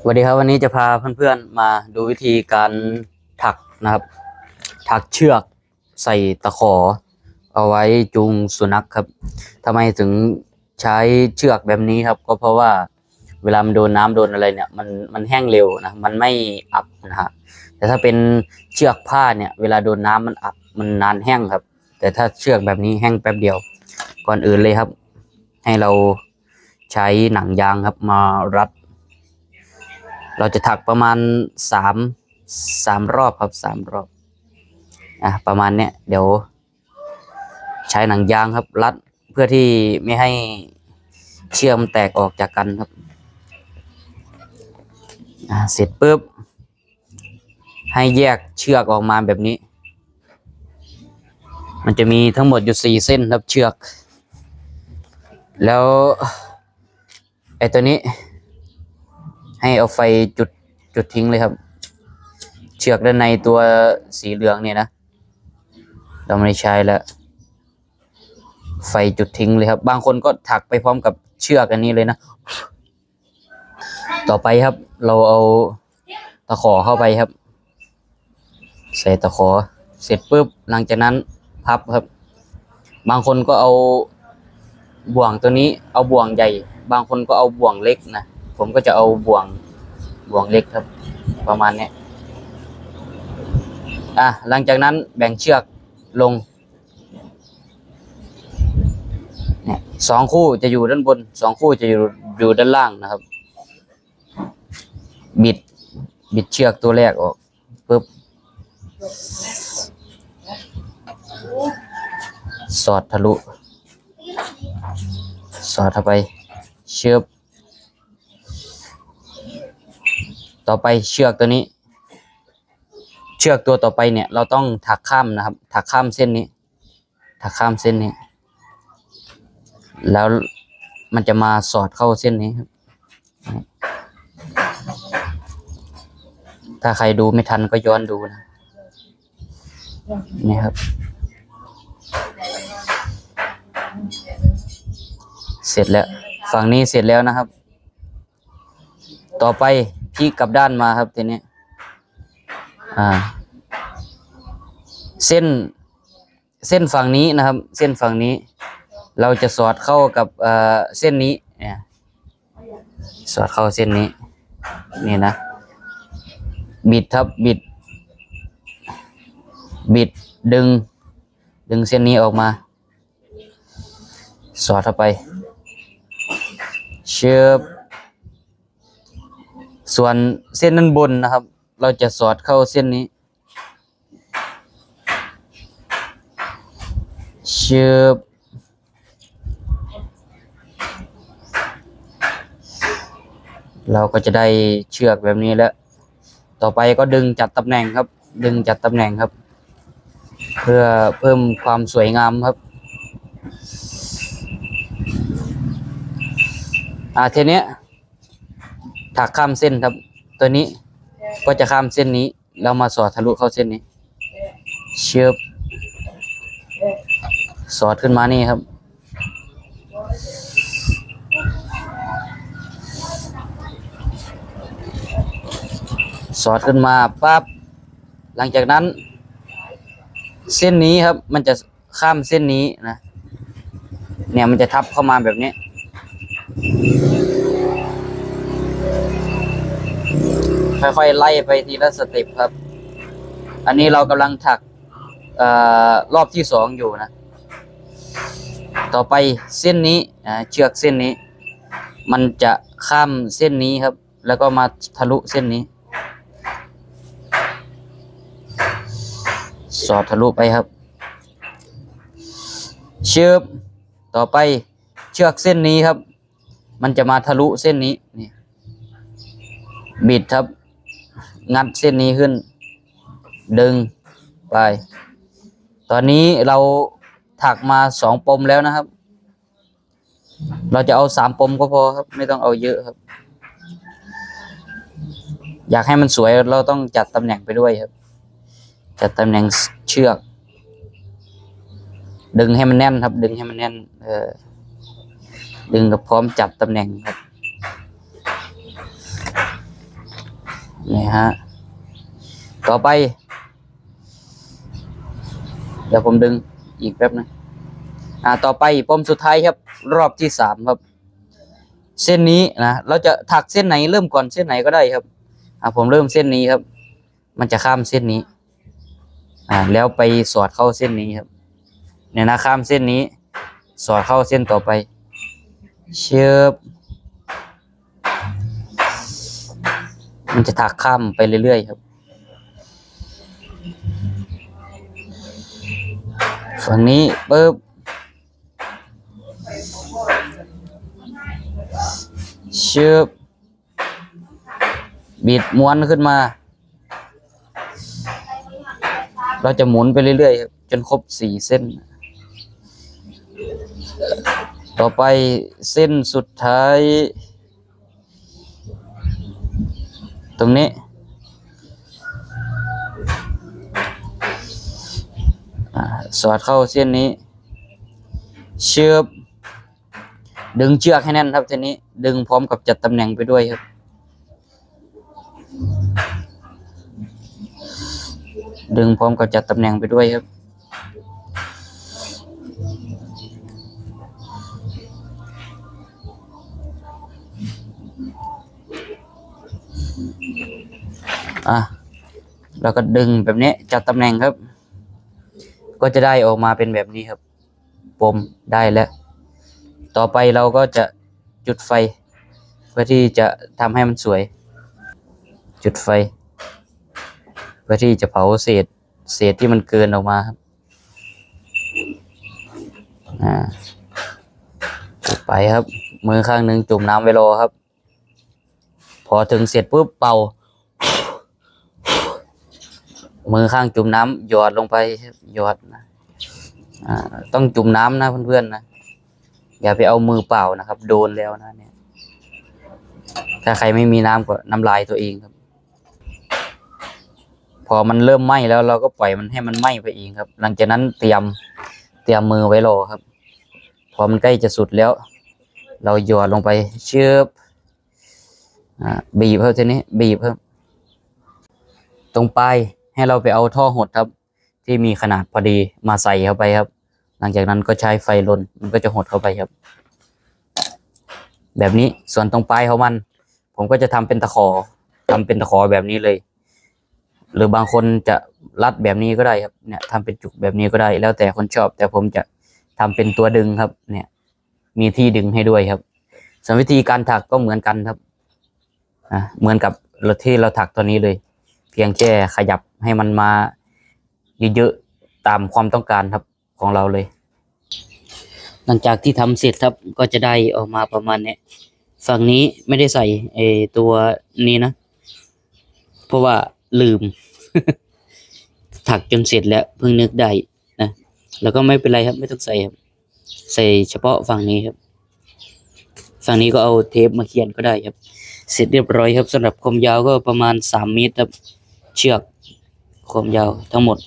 สวัสดีครับวันนี้จะพาเพื่อนๆมาดูวิธีการถักนะครับ ถักเชือกใส่ตะขอ เอาไว้จูงสุนัขครับทำไมถึงใช้เชือกแบบนี้ครับ ก็เพราะว่าเวลามันโดนน้ำโดนอะไรเนี่ยมันมันแห้งเร็วนะมันไม่อับนะฮะแต่ถ้าเป็นเชือกผ้าเนี่ย เวลาโดนน้ำมันอับมันนานแห้งครับ แต่ถ้าเชือกแบบนี้แห้งแป๊บเดียว ก่อนอื่นเลยครับ ให้เราใช้หนังยางครับมารัด เราจะถักประมาณสามสามรอบครับสามรอบอะประมาณเนี้ยเดี๋ยวใช้หนังยางครับ รัดเพื่อที่ไม่ให้เชือกมันแตกออกจากกันครับอะเสร็จปุ๊บ ให้แยกเชือกออกมาแบบนี้ มันจะมีทั้งหมดอยู่สี่เส้นครับเชือก แล้วไอ้ตัวนี้ ให้เอาไฟจุดจุดทิ้งเลยครับ เชือกด้านในตัวสีเหลืองเนี่ยนะ เราไม่ใช้แล้ว ไฟจุดทิ้งเลยครับ บางคนก็ถักไปพร้อมกับเชือกอันนี้เลยนะ ต่อไปครับ เราเอาตะขอเข้าไปครับ ใส่ตะขอ เสร็จปุ๊บหลังจากนั้นพับครับ บางคนก็เอาบ่วงตัวนี้ เอาบ่วงใหญ่ บางคนก็เอาบ่วงเล็กนะ ผมก็จะเอาบ่วงบ่วงเล็กครับ ประมาณนี้อะหลังจากนั้นแบ่งเชือกลงสองคู่จะอยู่ด้านบนสองคู่จะอยู่อยู่ด้านล่างนะครับ บิดบิดเชือกตัวแรกออกปุ๊บสอดทะลุ สอดเข้าไป เชือบ ต่อไปเชือกตัวนี้ เชือกตัวต่อไปเนี่ย เราต้องถักข้ามนะครับ ถักข้ามเส้นนี้ ถักข้ามเส้นนี้ แล้วมันจะมาสอดเข้าเส้นนี้ครับถ้าใครดูไม่ทันก็ย้อนดูนะนี่ครับ เสร็จแล้ว ฝั่งนี้เสร็จแล้วนะครับ ต่อไป พลิกกลับด้านมาครับทีนี้ อ่า เส้นเส้นฝั่งนี้นะครับ เส้นฝั่งนี้ เราจะสอดเข้ากับเอ่อเส้นนี้เนี่ยสอดเข้าเส้นนี้ นี่นะ บิดครับบิด บิดดึง ดึงเส้นนี้ออกมา สอดเข้าไป เชือบ ส่วนเส้นด้านบนนะครับ เราจะสอดเข้าเส้นนี้ เชือบเราก็จะได้เชือกแบบนี้แล้ว ต่อไปก็ดึงจัดตำแหน่งครับ ดึงจัดตำแหน่งครับ เพื่อเพิ่มความสวยงามครับอ่าทีเนี้ย ถักข้ามเส้นครับ ตัวนี้ก็จะข้ามเส้นนี้แล้วมาสอดทะลุเข้าเส้นนี้ เชือบสอดขึ้นมานี่ครับ สอดขึ้นมาปั๊บหลังจากนั้น เส้นนี้ครับ มันจะข้ามเส้นนี้นะ เนี่ยมันจะทับเข้ามาแบบนี้ ค่อยๆไล่ไปทีละสเต็ปครับ อันนี้เรากำลังถักอรอบที่สองอยู่นะ ต่อไปเส้นนี้เชือกเส้นนี้ มันจะข้ามเส้นนี้ครับ แล้วก็มาทะลุเส้นนี้ สอดทะลุไปครับ เชือบต่อไปเชือกเส้นนี้ครับ มันจะมาทะลุเส้นนี้นี่บิดครับ งัดเส้นนี้ขึ้น ดึงไป ตอนนี้เราถักมาสองปมแล้วนะครับ เราจะเอาสามปมก็พอครับ ไม่ต้องเอาเยอะครับ อยากให้มันสวยเราต้องจัดตำแหน่งไปด้วยครับ จัดตำแหน่งเชือก ดึงให้มันแน่นครับ ดึงให้มันแน่น เออดึงกับพร้อมจับตำแหน่งครับ นี่ฮะ ต่อไป เดี๋ยวผมดึงอีกแป๊บนึงอ่า ต่อไปปมสุดท้ายครับ รอบที่สามครับ เส้นนี้นะ เราจะถักเส้นไหนเริ่มก่อนเส้นไหนก็ได้ครับ อ่า ผมเริ่มเส้นนี้ครับ มันจะข้ามเส้นนี้ อ่า แล้วไปสอดเข้าเส้นนี้ครับ เนี่ยนะข้ามเส้นนี้ สอดเข้าเส้นต่อไป เชือบ มันจะถักข้ามไปเรื่อยๆครับ ฝั่งนี้ปึ๊บเชือบบิดม้วนขึ้นมา เราจะหมุนไปเรื่อยๆครับจนครบสี่เส้น ต่อไปเส้นสุดท้าย ตรงนี้ สอดเข้าเส้นนี้ เชือบดึงเชือกให้แน่นครับทีนี้ ดึงพร้อมกับจัดตำแหน่งไปด้วยครับ ดึงพร้อมกับจัดตำแหน่งไปด้วยครับ อะแล้วก็ดึงแบบนี้จัดตำแหน่งครับ ก็จะได้ออกมาเป็นแบบนี้ครับปมได้แล้ว ต่อไปเราก็จะจุดไฟ เพื่อที่จะทำให้มันสวย จุดไฟ เพื่อที่จะเผาเศษ เศษที่มันเกินออกมาครับอ่าไปครับ มือข้างหนึ่งจุ่มน้ำไว้รอครับ พอถึงเสร็จปุ๊บเป่า มือข้างจุ่มน้ำหยอดลงไปหยอดนะต้องจุ่มน้ำนะเพื่อนๆนะอย่าไปเอามือเปล่านะครับ โดนแล้วนะเนี่ย ถ้าใครไม่มีน้ำก็น้ำลายตัวเองครับ พอมันเริ่มไหม้แล้วเราก็ปล่อยมันให้มันไหม้ไปเองครับ หลังจากนั้นเตรียมเตรียมมือไว้รอครับ พอมันใกล้จะสุดแล้ว เราหยอดลงไปเชือบอ่า บีบเพิ่มทีนี้บีบเพิ่มตรงปลายให้เราไปเอาท่อหดครับ ที่มีขนาดพอดีมาใส่เข้าไปครับ หลังจากนั้นก็ใช้ไฟลนมันก็จะหดเข้าไปครับ แบบนี้ส่วนตรงปลายของมัน ผมก็จะทำเป็นตะขอทำเป็นตะขอแบบนี้เลย หรือบางคนจะรัดแบบนี้ก็ได้ครับเนี่ยทำเป็นจุกแบบนี้ก็ได้ แล้วแต่คนชอบ แต่ผมจะทำเป็นตัวดึงครับ เนี่ย มีที่ดึงให้ด้วยครับส่วนวิธีการถักก็เหมือนกันครับ อะเหมือนกับเราที่เราถักตัวนี้เลย เพียงแค่ขยับให้มันมาเยอะๆตามความต้องการครับของเราเลย หลังจากที่ทำเสร็จครับก็จะได้ออกมาประมาณเนี้ยฝั่งนี้ไม่ได้ใส่ไอตัวนี้นะ เพราะว่าลืม ถักจนเสร็จแล้วเพิ่งนึกได้นะแล้วก็ไม่เป็นไรครับไม่ต้องใส่ครับ ใส่เฉพาะฝั่งนี้ครับ ฝั่งนี้ก็เอาเทปมาเขียนก็ได้ครับ เสร็จเรียบร้อยครับสำหรับความยาวก็ประมาณสามเมตรครับ เชือกความยาวทั้งหมด